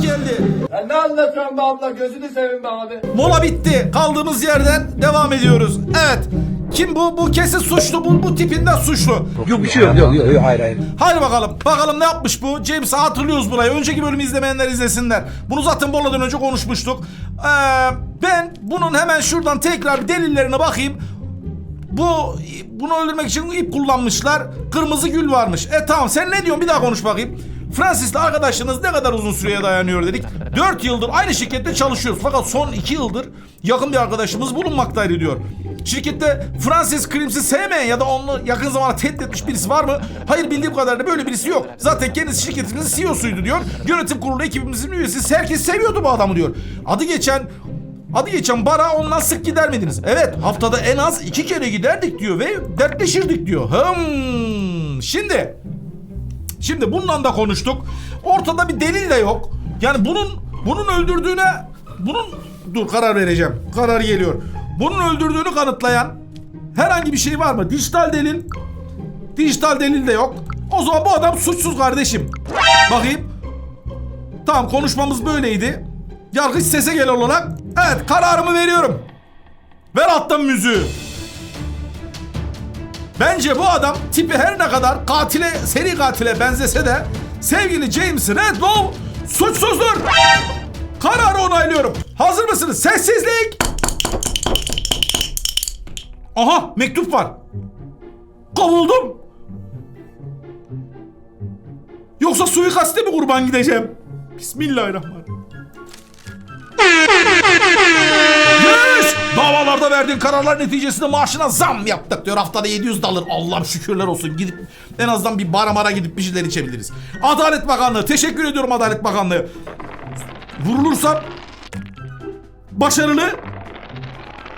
hoş geldi. Ya ne anlatıyorsun be abla gözünü seveyim be abi. Mola bitti. Kaldığımız yerden devam ediyoruz. Evet. Kim bu? Bu kesin suçlu. Bu, bu tipinden suçlu. Yok bir şey yok. Yok yok yok hayır hayır. Hadi bakalım. Bakalım ne yapmış bu? James'i hatırlıyoruz burayı. Önceki bölümü izlemeyenler izlesinler. Bunu zaten Bola'dan önce konuşmuştuk. Ee, ben bunun hemen şuradan tekrar delillerine bakayım. Bu bunu öldürmek için ip kullanmışlar. Kırmızı gül varmış. E tamam sen ne diyorsun bir daha konuş bakayım. Francis'le arkadaşlığınız ne kadar uzun süreye dayanıyor dedik. 4 yıldır aynı şirkette çalışıyoruz. Fakat son 2 yıldır yakın bir arkadaşımız bulunmaktaydı diyor. Şirkette Francis Crims'i sevmeyen ya da onu yakın zamanda tehdit etmiş birisi var mı? Hayır bildiğim kadarıyla böyle birisi yok. Zaten kendisi şirketimizin CEO'suydu diyor. Yönetim kurulu ekibimizin üyesi. Herkes seviyordu bu adamı diyor. Adı geçen Adı geçen bara ondan sık gider miydiniz? Evet haftada en az iki kere giderdik diyor ve dertleşirdik diyor. Hmm. Şimdi Şimdi bundan da konuştuk. Ortada bir delil de yok. Yani bunun bunun öldürdüğüne bunun dur karar vereceğim. Karar geliyor. Bunun öldürdüğünü kanıtlayan herhangi bir şey var mı? Dijital delil. Dijital delil de yok. O zaman bu adam suçsuz kardeşim. Bakayım. Tamam konuşmamız böyleydi. Yargıç sese gel olarak. Evet kararımı veriyorum. Ver alttan müziği. Bence bu adam tipi her ne kadar katile, seri katile benzese de sevgili James Redlow suçsuzdur. Kararı onaylıyorum. Hazır mısınız? Sessizlik. Aha mektup var. Kovuldum. Yoksa suikaste mi kurban gideceğim? Bismillahirrahmanirrahim. Davalarda verdiğin kararlar neticesinde maaşına zam yaptık diyor. Haftada 700 dolar. Allah'ım şükürler olsun. Gidip en azından bir bara mara gidip bir şeyler içebiliriz. Adalet Bakanlığı. Teşekkür ediyorum Adalet Bakanlığı. Vurulursam başarılı.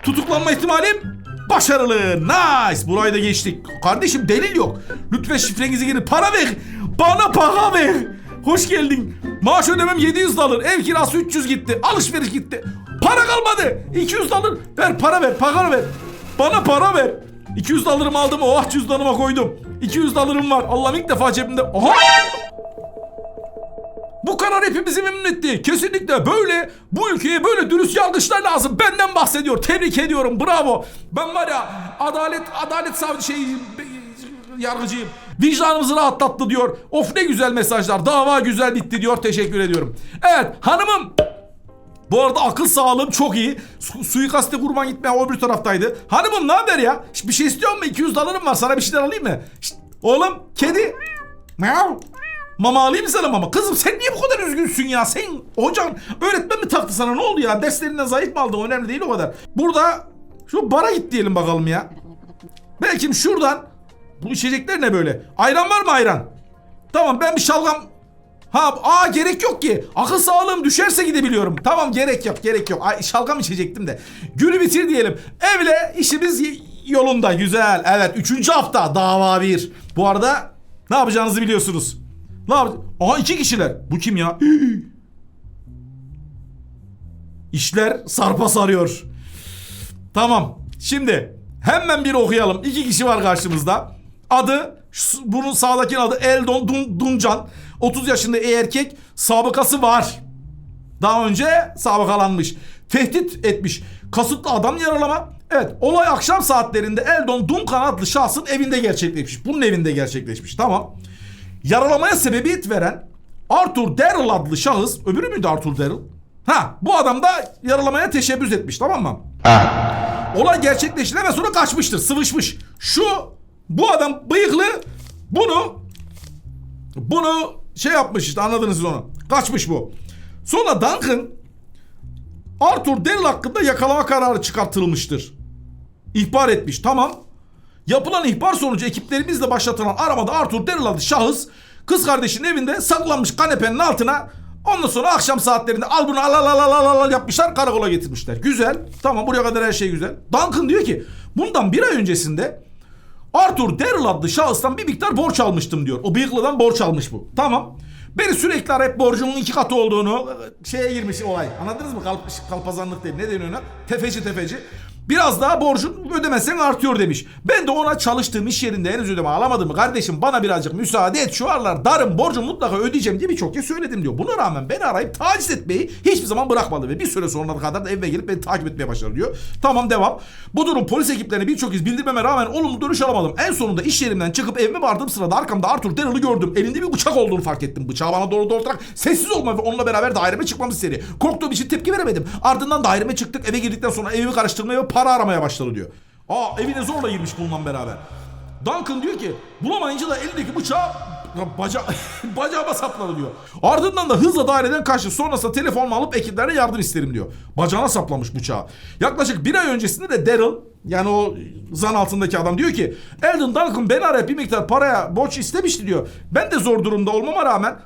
Tutuklanma ihtimalim başarılı. Nice. Burayı da geçtik. Kardeşim delil yok. Lütfen şifrenizi girin. Para ver. Bana para ver. Hoş geldin. Maaş ödemem 700 dolar. Ev kirası 300 gitti. Alışveriş gitti. Para kalmadı. 200 dolar. Ver para ver. Para ver. Bana para ver. 200 dolarımı aldım. Oh cüzdanıma koydum. 200 dolarım var. Allah'ım ilk defa cebimde. Aha. Bu karar hepimizi memnun etti. Kesinlikle böyle bu ülkeye böyle dürüst yargıçlar lazım. Benden bahsediyor. Tebrik ediyorum. Bravo. Ben var ya adalet adalet savcı şey yargıcıyım. Vicdanımızı rahatlattı diyor. Of ne güzel mesajlar. Dava güzel bitti diyor. Teşekkür ediyorum. Evet hanımım. Bu arada akıl sağlığım çok iyi. Su, suikaste kurban gitmeye o bir taraftaydı. Hanımım ne haber ya? Şş, Bir şey istiyor musun? 200 dolarım var. Sana bir şeyler alayım mı? Şşt, oğlum kedi. Meow. Mama alayım sana mama. Kızım sen niye bu kadar üzgünsün ya? Sen hocan öğretmen mi taktı sana? Ne oldu ya? Derslerinden zayıf mı aldın? Önemli değil o kadar. Burada şu bara git diyelim bakalım ya. Belki şuradan bu içecekler ne böyle? Ayran var mı ayran? Tamam ben bir şalgam Ha, aa gerek yok ki. Akıl sağlığım düşerse gidebiliyorum. Tamam gerek yok, gerek yok. Ay, şalgam içecektim de. Günü bitir diyelim. Evle işimiz yolunda. Güzel. Evet, üçüncü hafta dava bir. Bu arada ne yapacağınızı biliyorsunuz. Ne yap? Aha iki kişiler. Bu kim ya? İşler sarpa sarıyor. Tamam. Şimdi hemen bir okuyalım. İki kişi var karşımızda. Adı bunun sağdakinin adı Eldon Dun, Duncan. 30 yaşında erkek. Sabıkası var. Daha önce sabıkalanmış. Tehdit etmiş. Kasıtlı adam yaralama. Evet olay akşam saatlerinde Eldon Duncan adlı şahsın evinde gerçekleşmiş. Bunun evinde gerçekleşmiş. Tamam. Yaralamaya sebebiyet veren Arthur Darrell adlı şahıs. Öbürü müydü Arthur Darrell? Ha bu adam da yaralamaya teşebbüs etmiş tamam mı? Olay gerçekleşti hemen sonra kaçmıştır. Sıvışmış. Şu bu adam bıyıklı bunu bunu şey yapmış işte anladınız siz onu. Kaçmış bu. Sonra Duncan Arthur Darrell hakkında yakalama kararı çıkartılmıştır. İhbar etmiş tamam. Yapılan ihbar sonucu ekiplerimizle başlatılan aramada Arthur Darrell adlı şahıs kız kardeşinin evinde saklanmış kanepenin altına ondan sonra akşam saatlerinde al bunu al al al al al, al yapmışlar karakola getirmişler. Güzel. Tamam buraya kadar her şey güzel. Duncan diyor ki bundan bir ay öncesinde Arthur Darrell adlı şahıstan bir miktar borç almıştım diyor. O bıyıklıdan borç almış bu. Tamam. Beni sürekli arayıp borcunun iki katı olduğunu şeye girmiş olay. Anladınız mı? Kalp, kalpazanlık değil. Ne deniyor ona? Tefeci tefeci. Biraz daha borcun ödemezsen artıyor demiş. Ben de ona çalıştığım iş yerinde henüz ödeme alamadım. Kardeşim bana birazcık müsaade et şu aralar darım borcumu mutlaka ödeyeceğim diye birçok kez söyledim diyor. Buna rağmen beni arayıp taciz etmeyi hiçbir zaman bırakmadı ve bir süre sonra kadar da evime gelip beni takip etmeye başladı diyor. Tamam devam. Bu durum polis ekiplerine birçok kez bildirmeme rağmen olumlu dönüş alamadım. En sonunda iş yerimden çıkıp evime vardığım sırada arkamda Arthur Darrell'ı gördüm. Elinde bir bıçak olduğunu fark ettim. Bıçağı bana doğru doğrultarak sessiz olma ve onunla beraber daireme çıkmamı istedi. Korktuğum için tepki veremedim. Ardından daireme çıktık. Eve girdikten sonra evimi karıştırmaya ve para aramaya başladı diyor. Aa evine zorla girmiş bununla beraber. Duncan diyor ki bulamayınca da elindeki bıçağı baca bacağıma sapladı diyor. Ardından da hızla daireden kaçtı. Sonrasında telefonumu alıp ekiplerine yardım isterim diyor. Bacağına saplamış bıçağı. Yaklaşık bir ay öncesinde de Daryl yani o zan altındaki adam diyor ki Eldon Duncan beni arayıp bir miktar paraya borç istemişti diyor. Ben de zor durumda olmama rağmen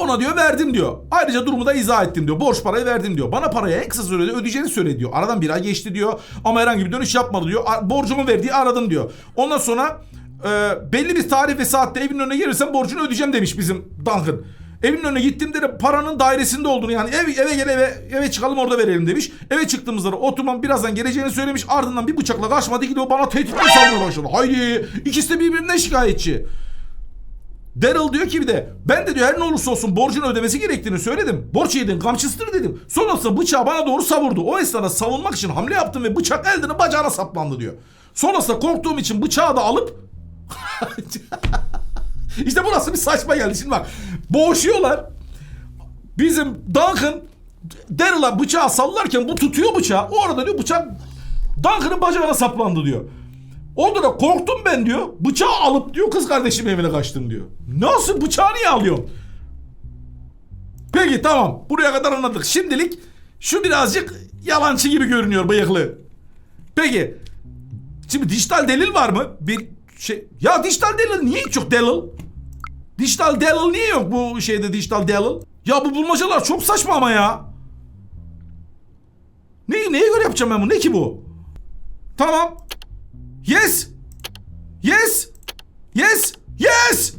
ona diyor verdim diyor. Ayrıca durumu da izah ettim diyor. Borç parayı verdim diyor. Bana parayı en kısa sürede ödeyeceğini söyledi diyor. Aradan bir ay geçti diyor. Ama herhangi bir dönüş yapmadı diyor. Borcumu verdiği aradım diyor. Ondan sonra e, belli bir tarih ve saatte evin önüne gelirsen borcunu ödeyeceğim demiş bizim Duncan. Evin önüne gittiğimde de paranın dairesinde olduğunu yani ev, eve gel eve, eve çıkalım orada verelim demiş. Eve çıktığımızda da oturmam birazdan geleceğini söylemiş. Ardından bir bıçakla kaçmadı gidiyor bana tehditler salmaya başladı. Haydi ikisi de birbirinden şikayetçi. Daryl diyor ki bir de ben de diyor her ne olursa olsun borcunu ödemesi gerektiğini söyledim. Borç yedin kamçısıdır dedim. Sonrasında bıçağı bana doğru savurdu. O esnada savunmak için hamle yaptım ve bıçak Eldon'ın bacağına saplandı diyor. Sonrasında korktuğum için bıçağı da alıp işte burası bir saçma geldi. Şimdi bak boğuşuyorlar. Bizim Duncan Daryl'a bıçağı sallarken bu tutuyor bıçağı. O arada diyor bıçak Duncan'ın bacağına saplandı diyor. Orada da korktum ben diyor. Bıçağı alıp diyor kız kardeşim evine kaçtım diyor. Nasıl bıçağı niye alıyorsun? Peki tamam. Buraya kadar anladık. Şimdilik şu birazcık yalancı gibi görünüyor bıyıklı. Peki. Şimdi dijital delil var mı? Bir şey. Ya dijital delil niye hiç yok delil? Dijital delil niye yok bu şeyde dijital delil? Ya bu bulmacalar çok saçma ama ya. Ne, neye göre yapacağım ben bunu? Ne ki bu? Tamam. Yes. Yes. Yes. Yes.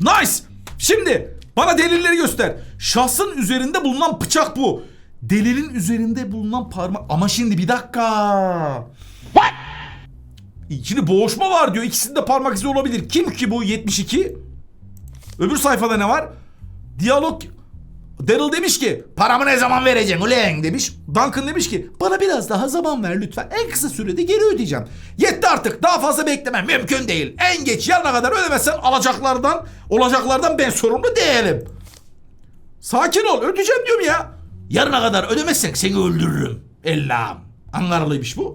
Nice. Şimdi bana delilleri göster. Şahsın üzerinde bulunan bıçak bu. Delilin üzerinde bulunan parmak. Ama şimdi bir dakika. What? Şimdi boğuşma var diyor. İkisinde parmak izi olabilir. Kim ki bu 72? Öbür sayfada ne var? Diyalog Daryl demiş ki paramı ne zaman vereceksin ulen demiş. Duncan demiş ki bana biraz daha zaman ver lütfen. En kısa sürede geri ödeyeceğim. Yetti artık daha fazla beklemem mümkün değil. En geç yarına kadar ödemezsen alacaklardan olacaklardan ben sorumlu değilim. Sakin ol ödeyeceğim diyorum ya. Yarına kadar ödemezsen seni öldürürüm. Ellam. Ankaralıymış bu.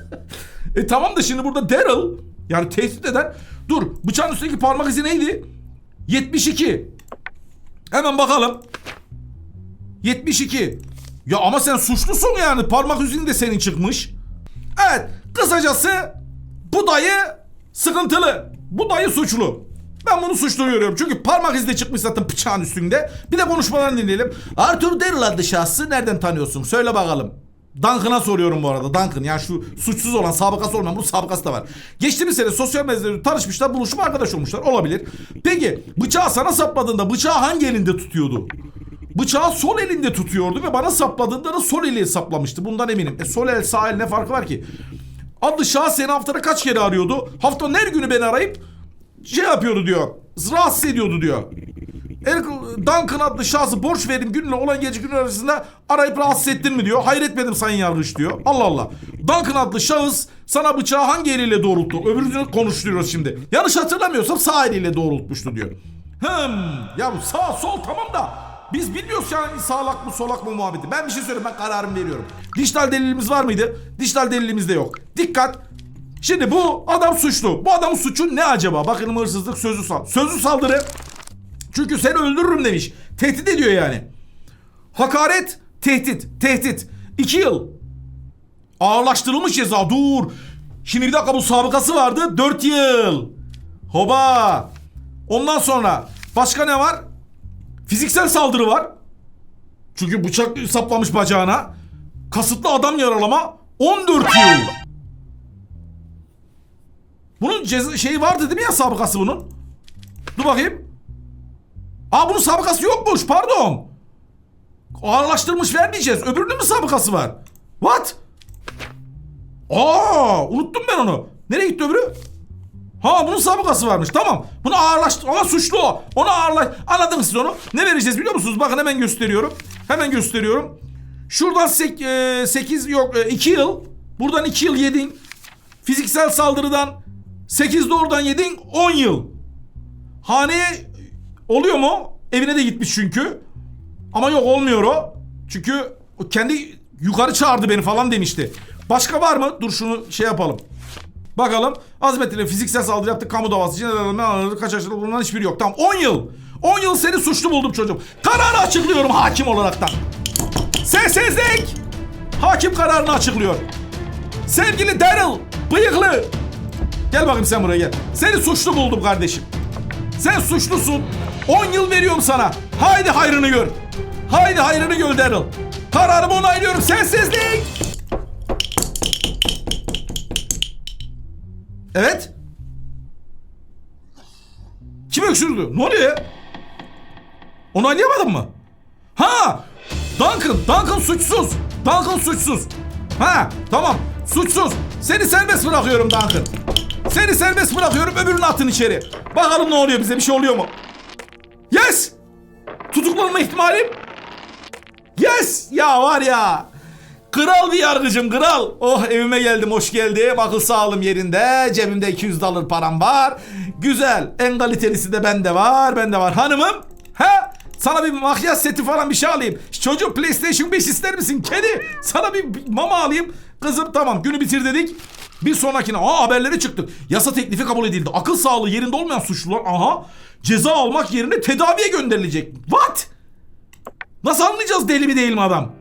e tamam da şimdi burada Daryl yani tehdit eden dur bıçağın üstündeki parmak izi neydi? 72. Hemen bakalım. 72. Ya ama sen suçlusun yani. Parmak izin de senin çıkmış. Evet. Kısacası bu dayı sıkıntılı. Bu dayı suçlu. Ben bunu suçlu görüyorum. Çünkü parmak izi de çıkmış zaten bıçağın üstünde. Bir de konuşmalarını dinleyelim. Arthur Darrell adlı şahsı nereden tanıyorsun? Söyle bakalım. Duncan'a soruyorum bu arada. Duncan yani şu suçsuz olan sabıkası olmayan bu sabıkası da var. Geçtiğimiz sene sosyal medyada tanışmışlar buluşma arkadaş olmuşlar olabilir. Peki bıçağı sana sapladığında bıçağı hangi elinde tutuyordu? Bıçağı sol elinde tutuyordu ve bana sapladığında da sol eli saplamıştı. Bundan eminim. E sol el sağ el ne farkı var ki? Adlı şahıs seni haftada kaç kere arıyordu? Haftanın her günü beni arayıp şey yapıyordu diyor. Rahatsız ediyordu diyor. Duncan adlı şahsı borç verdim günle olan gece gün arasında arayıp rahatsız ettin mi diyor. Hayır etmedim sayın yargıç diyor. Allah Allah. Duncan adlı şahıs sana bıçağı hangi eliyle doğrulttu? Öbürünü konuşturuyoruz şimdi. Yanlış hatırlamıyorsam sağ eliyle doğrultmuştu diyor. Hım ya sağ sol tamam da biz bilmiyoruz yani sağlak mı solak mı muhabbeti. Ben bir şey söyleyeyim ben kararımı veriyorum. Dijital delilimiz var mıydı? Dijital delilimiz de yok. Dikkat. Şimdi bu adam suçlu. Bu adamın suçu ne acaba? Bakın hırsızlık sözlü sal. Sözlü saldırı. Çünkü seni öldürürüm demiş. Tehdit ediyor yani. Hakaret, tehdit, tehdit. İki yıl. Ağırlaştırılmış ceza. Dur. Şimdi bir dakika bu sabıkası vardı. Dört yıl. Hoba. Ondan sonra başka ne var? Fiziksel saldırı var. Çünkü bıçak saplamış bacağına. Kasıtlı adam yaralama 14 yıl. Bunun ceza şeyi vardı değil mi ya sabıkası bunun? Dur bakayım. Aa bunun sabıkası yokmuş pardon. Ağırlaştırmış vermeyeceğiz. Öbürünün mü sabıkası var? What? Aa unuttum ben onu. Nereye gitti öbürü? Ha bunun sabıkası varmış. Tamam. Bunu ağırlaştır. Ama suçlu o. Onu ağırlaş. Anladınız siz onu. Ne vereceğiz biliyor musunuz? Bakın hemen gösteriyorum. Hemen gösteriyorum. Şuradan 8 yok 2 yıl. Buradan 2 yıl yedin. Fiziksel saldırıdan 8 de oradan yedin 10 yıl. Haneye oluyor mu? Evine de gitmiş çünkü. Ama yok olmuyor o. Çünkü kendi yukarı çağırdı beni falan demişti. Başka var mı? Dur şunu şey yapalım. Bakalım. Azmetti'yle fiziksel saldırı yaptı. Kamu davası. Aradı. Kaç yaşında bulunan hiçbiri yok. Tamam 10 yıl. 10 yıl seni suçlu buldum çocuğum. Kararı açıklıyorum hakim olaraktan. Sessizlik. Hakim kararını açıklıyor. Sevgili Daryl. Bıyıklı. Gel bakayım sen buraya gel. Seni suçlu buldum kardeşim. Sen suçlusun. 10 yıl veriyorum sana. Haydi hayrını gör. Haydi hayrını gör Daryl. Kararımı onaylıyorum. Sessizlik. Evet. Kim öksürdü? Ne oluyor ya? Onaylayamadın mı? Ha! Duncan, Duncan suçsuz. Duncan suçsuz. Ha, tamam. Suçsuz. Seni serbest bırakıyorum Duncan. Seni serbest bırakıyorum öbürünü atın içeri. Bakalım ne oluyor bize bir şey oluyor mu? Yes! Tutuklanma ihtimalim. Yes! Ya var ya. Kral bir yargıcım kral. Oh evime geldim hoş geldim. Akıl sağlığım yerinde. Cebimde 200 dolar param var. Güzel. En kalitelisi de bende var. Bende var. Hanımım. Ha? Sana bir makyaj seti falan bir şey alayım. Çocuğum PlayStation 5 ister misin? Kedi. Sana bir mama alayım. Kızım tamam günü bitir dedik. Bir sonrakine aa haberleri çıktık. Yasa teklifi kabul edildi. Akıl sağlığı yerinde olmayan suçlular aha ceza almak yerine tedaviye gönderilecek. What? Nasıl anlayacağız deli mi değil mi adam?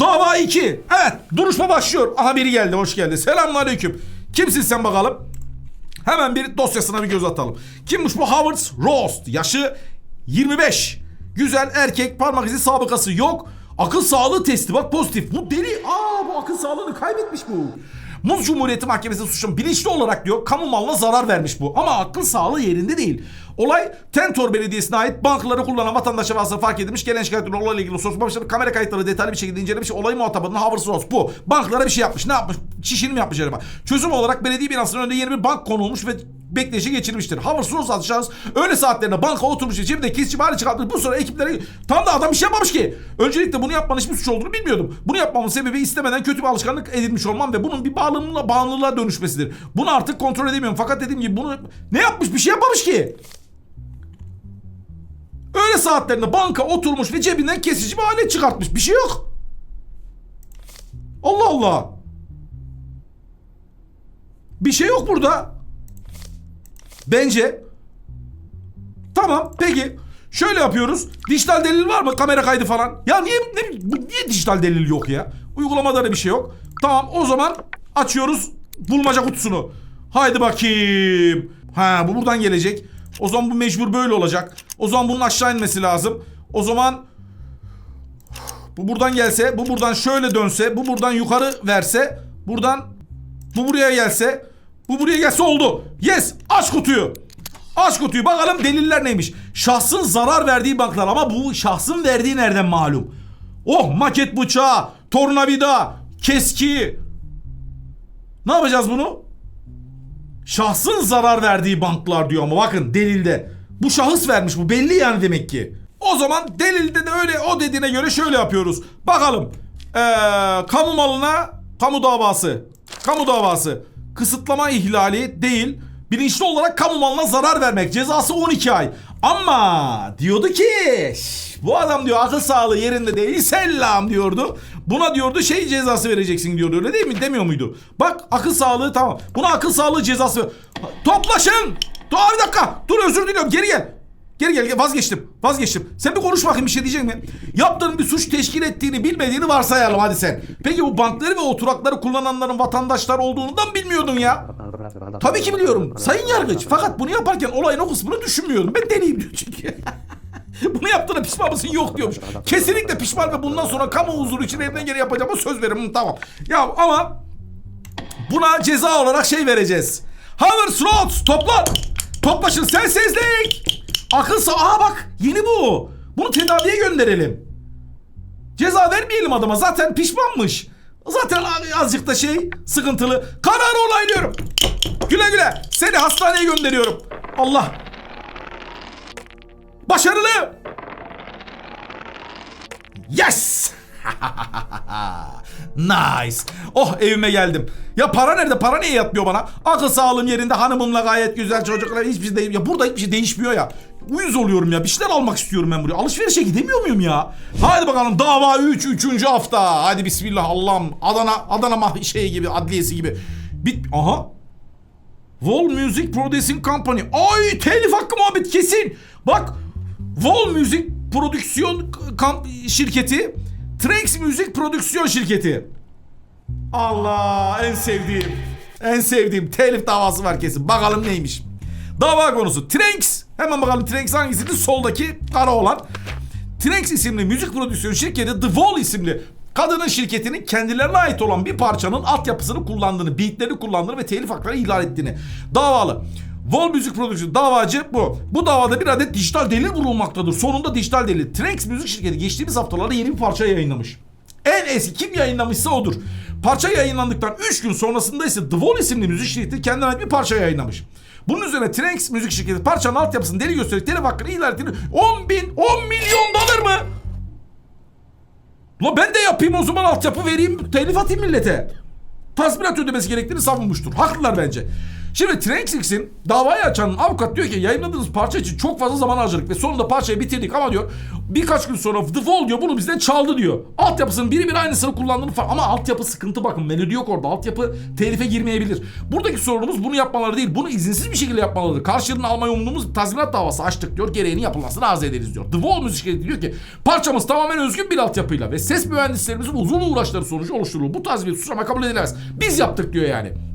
Dava 2. Evet duruşma başlıyor. Aha biri geldi hoş geldi. Selamünaleyküm. Kimsin sen bakalım? Hemen bir dosyasına bir göz atalım. Kimmiş bu Howard Roast? Yaşı 25. Güzel erkek parmak izi sabıkası yok. Akıl sağlığı testi bak pozitif. Bu deli. Aa bu akıl sağlığını kaybetmiş bu. Muz Cumhuriyeti Mahkemesi suçun bilinçli olarak diyor kamu malına zarar vermiş bu. Ama akıl sağlığı yerinde değil. Olay Tentor Belediyesi'ne ait bankaları kullanan vatandaşa vasıta fark edilmiş. Gelen şikayetler olayla ilgili soruşturma başladı. Kamera kayıtları detaylı bir şekilde incelemiş. Olayın muhatabının Howard Ross bu. Banklara bir şey yapmış. Ne yapmış? Çişini mi yapmış acaba? Çözüm olarak belediye binasının önünde yeni bir bank konulmuş ve bekleyişe geçirilmiştir. Howard Ross adlı şahıs öğle saatlerinde banka oturmuş. Cebinde kesici bari çıkartmış. Bu sonra ekiplere tam da adam bir şey yapmamış ki. Öncelikle bunu yapmanın hiçbir suç olduğunu bilmiyordum. Bunu yapmamın sebebi istemeden kötü bir alışkanlık edinmiş olmam ve bunun bir bağımlılığa, bağımlılığa dönüşmesidir. Bunu artık kontrol edemiyorum. Fakat dediğim gibi bunu ne yapmış? Bir şey yapmamış ki. Öğle saatlerinde banka oturmuş ve cebinden kesici bir alet çıkartmış. Bir şey yok. Allah Allah. Bir şey yok burada. Bence. Tamam peki. Şöyle yapıyoruz. Dijital delil var mı? Kamera kaydı falan. Ya niye ne, niye dijital delil yok ya? Uygulamada da bir şey yok. Tamam o zaman açıyoruz bulmaca kutusunu. Haydi bakayım. Ha bu buradan gelecek. O zaman bu mecbur böyle olacak. O zaman bunun aşağı inmesi lazım. O zaman bu buradan gelse, bu buradan şöyle dönse, bu buradan yukarı verse, buradan bu buraya gelse, bu buraya gelse oldu. Yes, aç kutuyu. Aç kutuyu bakalım deliller neymiş. Şahsın zarar verdiği banklar ama bu şahsın verdiği nereden malum? Oh maket bıçağı, tornavida, keski. Ne yapacağız bunu? Şahsın zarar verdiği banklar diyor ama bakın delilde. Bu şahıs vermiş bu belli yani demek ki. O zaman delilde de öyle o dediğine göre şöyle yapıyoruz. Bakalım. Ee, kamu malına kamu davası. Kamu davası. Kısıtlama ihlali değil. Bilinçli olarak kamu malına zarar vermek. Cezası 12 ay. Ama diyordu ki "Şş, bu adam diyor akıl sağlığı yerinde değil selam diyordu. Buna diyordu şey cezası vereceksin diyordu öyle değil mi demiyor muydu? Bak akıl sağlığı tamam. Buna akıl sağlığı cezası ver. Toplaşın. Dur bir dakika. Dur özür diliyorum geri gel. Geri gel, gel vazgeçtim. Vazgeçtim. Sen bir konuş bakayım bir şey diyecek mi? Yaptığın bir suç teşkil ettiğini bilmediğini varsayalım hadi sen. Peki bu bankları ve oturakları kullananların vatandaşlar olduğundan bilmiyordun ya. Tabii ki biliyorum. Sayın Yargıç. Fakat bunu yaparken olayın o kısmını düşünmüyordum. Ben deliyim diyor çünkü. bunu yaptığına pişman mısın? Yok diyormuş. Kesinlikle pişman ve bundan sonra kamu huzuru için elimden geri yapacağıma söz veririm. Tamam. Ya ama buna ceza olarak şey vereceğiz. Howard Roads toplan. Toplaşın sensizlik. Akıl sağ. Aa bak yeni bu. Bunu tedaviye gönderelim. Ceza vermeyelim adama zaten pişmanmış. Zaten azıcık da şey sıkıntılı. Kararı onaylıyorum. Güle güle. Seni hastaneye gönderiyorum. Allah. Başarılı. Yes. nice. Oh evime geldim. Ya para nerede? Para niye yatmıyor bana? Akıl sağlığım yerinde hanımımla gayet güzel çocuklar hiçbir şey değil. Ya burada hiçbir şey değişmiyor ya. Uyuz oluyorum ya. Bir şeyler almak istiyorum ben buraya. Alışverişe gidemiyor muyum ya? Hadi bakalım dava 3 3. hafta. Hadi bismillah Allah'ım. Adana Adana mah şey gibi adliyesi gibi. Bit aha. Wall Music Producing Company. Ay telif hakkı muhabbet kesin. Bak Wall Music Prodüksiyon şirketi. Trax Müzik Prodüksiyon şirketi. Allah en sevdiğim. En sevdiğim telif davası var kesin. Bakalım neymiş. Dava konusu Tranks. Hemen bakalım Tranks hangisiydi? Soldaki kara olan. Tranks isimli müzik prodüksiyon şirketi The Wall isimli kadının şirketinin kendilerine ait olan bir parçanın altyapısını kullandığını, beatlerini kullandığını ve telif hakları ihlal ettiğini. Davalı. Wall Müzik Prodüksiyon davacı bu. Bu davada bir adet dijital delil bulunmaktadır. Sonunda dijital delil. Tranks Müzik Şirketi geçtiğimiz haftalarda yeni bir parça yayınlamış. En eski kim yayınlamışsa odur. Parça yayınlandıktan 3 gün sonrasında ise The Wall isimli müzik şirketi kendine ait bir parça yayınlamış. Bunun üzerine Tranks müzik şirketi parçanın altyapısını deli göstererek telif hakkını ihlal ettiğini 10 bin 10 milyon dolar mı? La ben de yapayım o zaman altyapı vereyim telif atayım millete. Tazminat ödemesi gerektiğini savunmuştur. Haklılar bence. Şimdi Tranksix'in davayı açan avukat diyor ki yayınladığınız parça için çok fazla zaman harcadık ve sonunda parçayı bitirdik ama diyor birkaç gün sonra The Wall diyor bunu bizden çaldı diyor. Altyapısının biri bir aynısını kullandığını falan ama altyapı sıkıntı bakın melodi yok orada altyapı telife girmeyebilir. Buradaki sorunumuz bunu yapmaları değil bunu izinsiz bir şekilde yapmaları. Karşılığını almayı umduğumuz tazminat davası açtık diyor gereğini yapılmasını arz ederiz diyor. The Wall müzik şirketi diyor ki parçamız tamamen özgün bir altyapıyla ve ses mühendislerimizin uzun uğraşları sonucu oluşturulur. Bu tarz bir suçlama kabul edilemez. Biz yaptık diyor yani.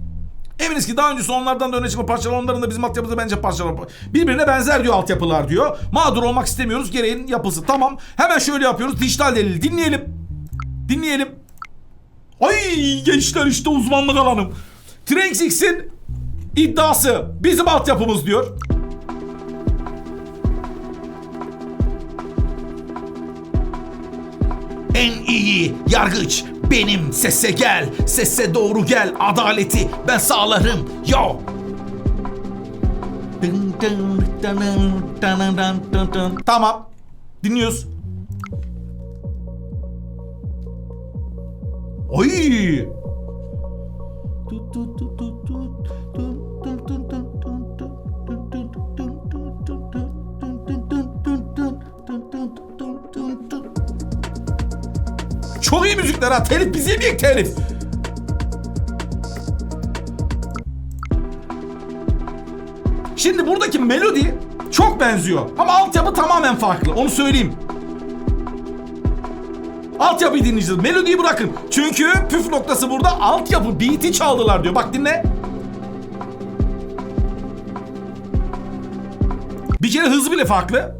Eminiz ki daha öncesi onlardan da öne çıkma parçalar onların da bizim altyapımızda bence parçalar birbirine benzer diyor altyapılar diyor. Mağdur olmak istemiyoruz gereğinin yapısı. Tamam hemen şöyle yapıyoruz dijital delil dinleyelim. Dinleyelim. Ay gençler işte uzmanlık alanım. Tranksix'in iddiası bizim altyapımız diyor. En iyi yargıç benim. Sese gel Sese doğru gel. Adaleti ben sağlarım. Yo. Dın dın dın dın dın. Dın dın Çok iyi müzikler ha. Telif biz yemeyek telif. Şimdi buradaki melodi çok benziyor. Ama altyapı tamamen farklı. Onu söyleyeyim. Altyapıyı dinleyeceğiz. Melodiyi bırakın. Çünkü püf noktası burada altyapı beat'i çaldılar diyor. Bak dinle. Bir kere hız bile farklı.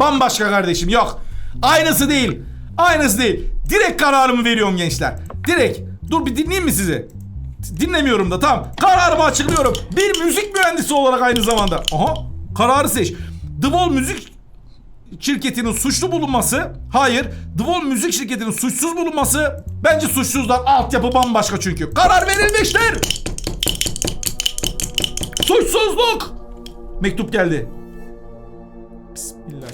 Bambaşka kardeşim yok. Aynısı değil. Aynısı değil. Direkt kararımı veriyorum gençler. Direkt. Dur bir dinleyeyim mi sizi? Dinlemiyorum da tamam. Kararımı açıklıyorum. Bir müzik mühendisi olarak aynı zamanda. Aha kararı seç. The Wall Müzik şirketinin suçlu bulunması. Hayır. The Wall Müzik şirketinin suçsuz bulunması. Bence suçsuzlar. Altyapı bambaşka çünkü. Karar verilmiştir. Suçsuzluk. Mektup geldi. Bismillah.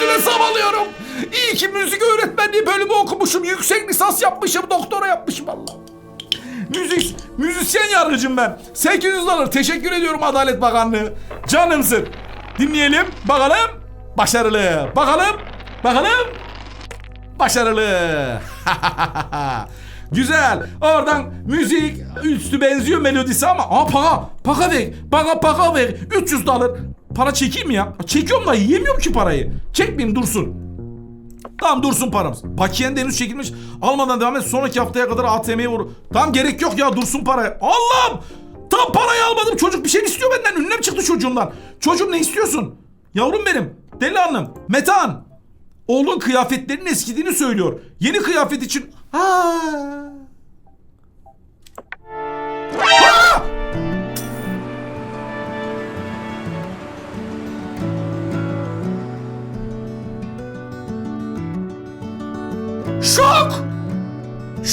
Üstüne alıyorum. İyi ki müzik öğretmenliği bölümü okumuşum. Yüksek lisans yapmışım. Doktora yapmışım Allah. Müzik, müzisyen yargıcım ben. 800 dolar. Teşekkür ediyorum Adalet Bakanlığı. Canımsın. Dinleyelim. Bakalım. Başarılı. Bakalım. Bakalım. Başarılı. Güzel. Oradan müzik üstü benziyor melodisi ama aa para. Para ver. Para para ver. 300 dolar. Para çekeyim mi ya? Çekiyorum da yiyemiyorum ki parayı. Çekmeyeyim dursun. Tamam dursun paramız. Bakiyen henüz çekilmiş. Almadan devam et. Sonraki haftaya kadar ATM'ye vur. Tamam gerek yok ya dursun paraya. Allah'ım! Tam parayı almadım. Çocuk bir şey istiyor benden? Ünlem çıktı çocuğumdan. Çocuğum ne istiyorsun? Yavrum benim. Deli hanım. Metan. Oğlun kıyafetlerinin eskidiğini söylüyor. Yeni kıyafet için... Ha!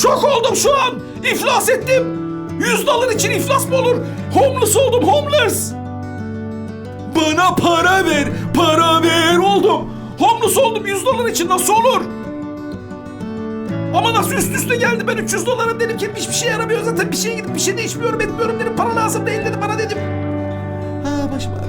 Şok oldum şu an. İflas ettim. 100 dolar için iflas mı olur? Homeless oldum homeless. Bana para ver, para ver oldum. Homeless oldum 100 dolar için nasıl olur? Ama nasıl üst üste geldi ben 300 dolara dedim ki hiçbir şey yaramıyor zaten bir şeye gidip bir şey de içmiyorum etmiyorum dedim para lazım değil dedi bana dedim. Ha başıma